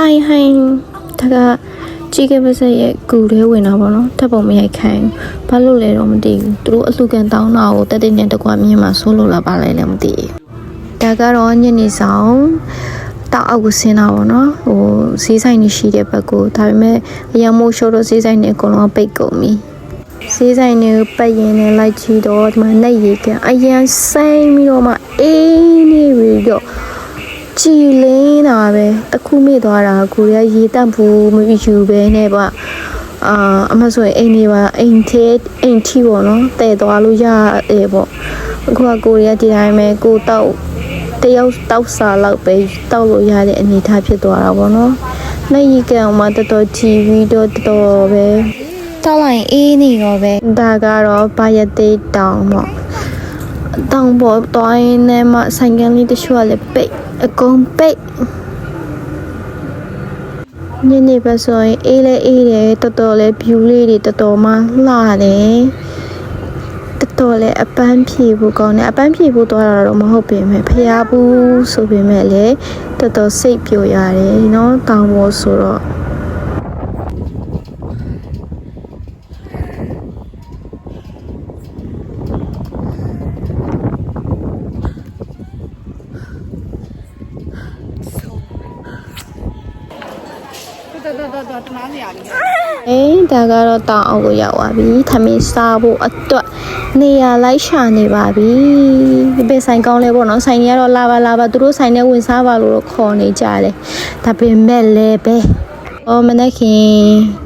ဟိုင်းဟိုင်းဒါကကြီးကပစက်ရဲ့ကူထဲဝင်တာပေါ့နော်ထပ်ပုံမရိုက်ခိုင်းဘူးဘာလို့လဲတော့မသိဘူးသူတို့အလှကန်တောင်းတာကိုတက်တဲ့နဲ့တကွာမြင်မှာဆိုးလို့လားပါလဲလည်းမသိဘူးဒါကတော့ညနေဆောင်တောက်အောက်ကိုဆင်းတာပေါ့နော်ဟိုဈေးဆိုင်နေရှိတဲ့ဘက်ကိုဒါပေမဲ့အရန်မိုးရှိုးတော့ဈေးဆိုင်နေအကုန်လုံးပိတ်ကုန်ပြီဈေးဆိုင်နေပတ်ရင်နဲ့လိုက်ကြည့်တော့ဒီမှာနှက်ရည်ကန်အရန်ဆိုင်ပြီးတော့မှအေးနေပြီးတော့ ကြည်လင်းတာပဲတစ်ခုမိသွားတာကိုရရေတက်ဘူးမယူပဲနဲ့ပါအာအမဆိုရင်အိမ်နေပါအိမ်သေးအိမ်ထီပေါ့နော်တည်သွားလို့ရတယ်ပေါ့အခုကကိုရဒီတိုင်းပဲကိုတောက်တယောက်တောက်စာလောက်ပဲတောက်လို့ရတဲ့အနေအထားဖြစ်သွားတာပေါ့နော်နိုင်ရီကံမှာတော်တော် TV တော့တော်တော်ပဲတောက်လိုက်အေးနေတော့ပဲဒါကတော့ဘာရသေးတောင်ပေါ့ တောင်ပေါ်တွိုင်းနဲ့မှဆိုင်ကလေးတချို့ကလည်းပိတ်အကုန်ပိတ်ညနေဘက်ဆိုရင်အေးလဲအေးတယ်တော်တော်လဲ view လေးတွေတော်တော်မှလှတယ်တော်တော်လဲအပန်းဖြေဖို့ကောင်းတယ်အပန်းဖြေဖို့သွားတာတော့မဟုတ်ပေမဲ့ဖျားဘူးဆိုပေမဲ့လည်းတော်တော်စိတ်ပျော်ရတယ်เนาะတောင်ပေါ်ဆိုတော့ တော်တော်တော်တော်တနာစရာလေးအေးဒါကတော့တောင်အောင်ကိုရောက်သွားပြီထမင်းစားဖို့အတွက်နေရာလိုက်ရှာနေပါပြီဘယ်ဆိုင်ကောင်းလဲပေါ့နော်ဆိုင်ကြီးကတော့လာပါလာပါသူတို့ဆိုင်ထဲဝင်စားပါလို့တော့ခေါ်နေကြတယ်ဒါပေမဲ့လည်းပဲ အော်မနေ့ခင်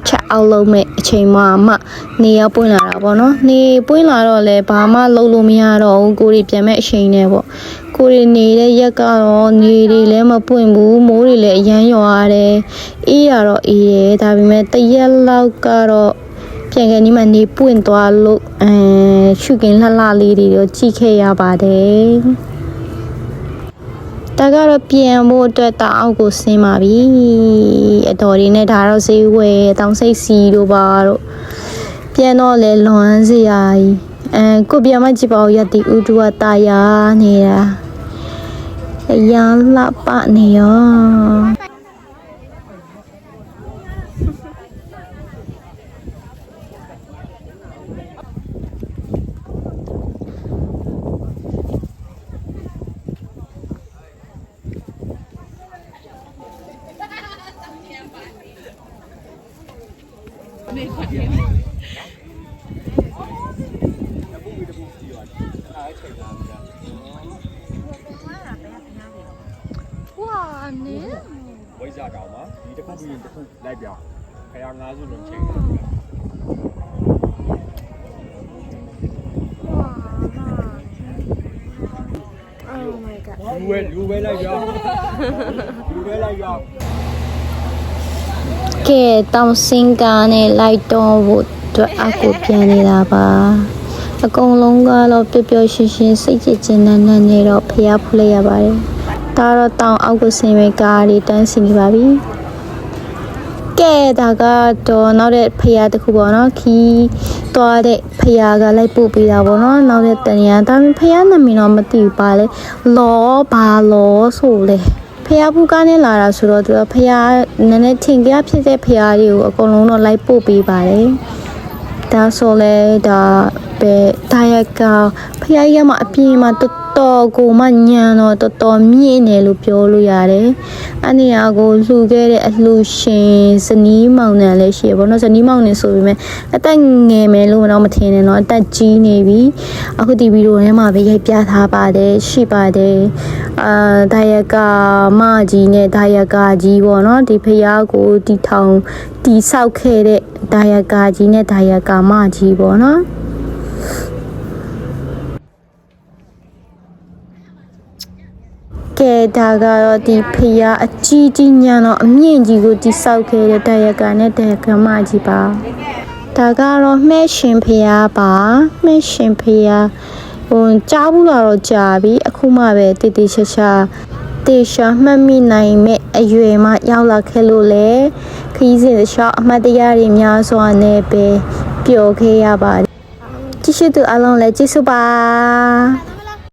ချက်အောင်လုံးမဲ့အချိန်မှမှနေရောက်ပွင့်လာတာပေါ့နော်နေပွင့်လာတော့လဲဘာမှလုံးလို့မရတော့ဘူးကိုရီပြန်မဲ့အချိန်နဲ့ပေါ့ကိုရီနေတဲ့ရက်ကတော့နေတွေလည်းမပွင့်ဘူးမိုးတွေလည်းအရမ်းရွာရတယ်အေးရတော့အေးရဒါပေမဲ့တရက်လောက်ကတော့ပြန်ကန်ဒီမှာနေပွင့်သွားလို့အဲရှုကင်လှလှလေးတွေတော့ကြည့်ခဲ့ရပါတယ် ဒါကတော့ပြန်ဖို့အတွက်တောင်အောက်ကိုဆင်းပါပြီအတော်တွေနဲ့ဒါတော့ဈေးဝယ်တောင်စိတ်စီတို့ပါတော့ပြန်တော့လေလွန်စရာကြီးအဲကိုပြန်မကြည့်ပါဦးရတိဥဒုဝတာယာနေတာအရန်လှပနေရော ဝါနေဝိဇ္ဇာကောင်ပါဒီတစ်ခုပြီးရင်တစ်ခုလိုက်ပြောင်းခရငါးစုလုံးချိန်ဝါနာ Oh my god လူဝဲလူဝဲလိုက်ပြောင်းလူဝဲလိုက်ပြောင်း ကဲတောင်စင်ကာနဲ့လိုက်တော့ဖို့အတွက်အကူပြန်နေတာပါအကုန်လုံးကတော့ပျော်ပျော်ရွှင်ရွှင်စိတ်ကြည်ကျင်နန်းနန်းနေတော့ဖျားဖူးလိုက်ရပါတယ်ဒါတော့တောင်အောက်ကိုဆင်းမဲ့ကားလေးတန်းစီနေပါပြီကဲဒါကတော့နောက်တဲ့ဖျားတစ်ခုပေါ့နော်ခီးသွားတဲ့ဖျားကလိုက်ပို့ပေးတာပေါ့နော်နောက်တဲ့တန်ရာဒါပေမဲ့ဖျားနာမည်တော့မသိဘူးပါလေလောဘာလောဆိုလေ ရားဘူးကားနဲ့လာတာဆိုတော့သူကဖရားနည်းနည်းထင်ကြဖြစ်တဲ့ဖရားတွေကိုအကုန်လုံးတော့လိုက်ပို့ပေးပါတယ်ဒါဆိုလဲဒါပဲဒါရကဖရားကြီးကမှအပြင်မှာတော်တော်ကိုမှညံတော့တော်တော်မြင့်တယ်လို့ပြောလို့ရတယ်။အဲ့နေရာကိုလှူခဲ့တဲ့အလှရှင်ဇနီးမောင်နှံလည်းရှိရပါတော့ဇနီးမောင်နှံဆိုပေမဲ့အသက်ငယ်မယ်လို့တော့မထင်နဲ့တော့အသက်ကြီးနေပြီ။အခုဒီဗီဒီယိုထဲမှာပဲရိုက်ပြထားပါတယ်ရှိပါတယ်။ အာဒါယကာမကြီးနဲ့ဒါယကာကြီးပေါ့နော်ဒီဖယားကိုတီထောင်တီဆောက်ခဲ့တဲ့ဒါယကာကြီးနဲ့ဒါယကာမကြီးပေါ့နော်ကဲဒါကတော့ဒီဖယားအကြီးကြီးညံတော့အမြင့်ကြီးကိုတိဆောက်ခဲ့တဲ့တရကနဲ့တရကမကြီးပါဒါကတော့မှဲရှင်ဖယားပါမှဲရှင်ဖယား ဟိုကြားဘူးလာတော့ကြာပြီအခုမှပဲတည်တည်ချာချာတေရှာမှတ်မိနိုင်မဲ့အရွယ်မှရောက်လာခဲ့လို့လေခရီးစဉ်တစ်လျှောက်အမှတ်တရတွေများစွာနဲ့ပဲပျော်ခဲ့ရပါတယ်ကြည့်ရှုသူအလုံးလည်းကျေးဇူးပါ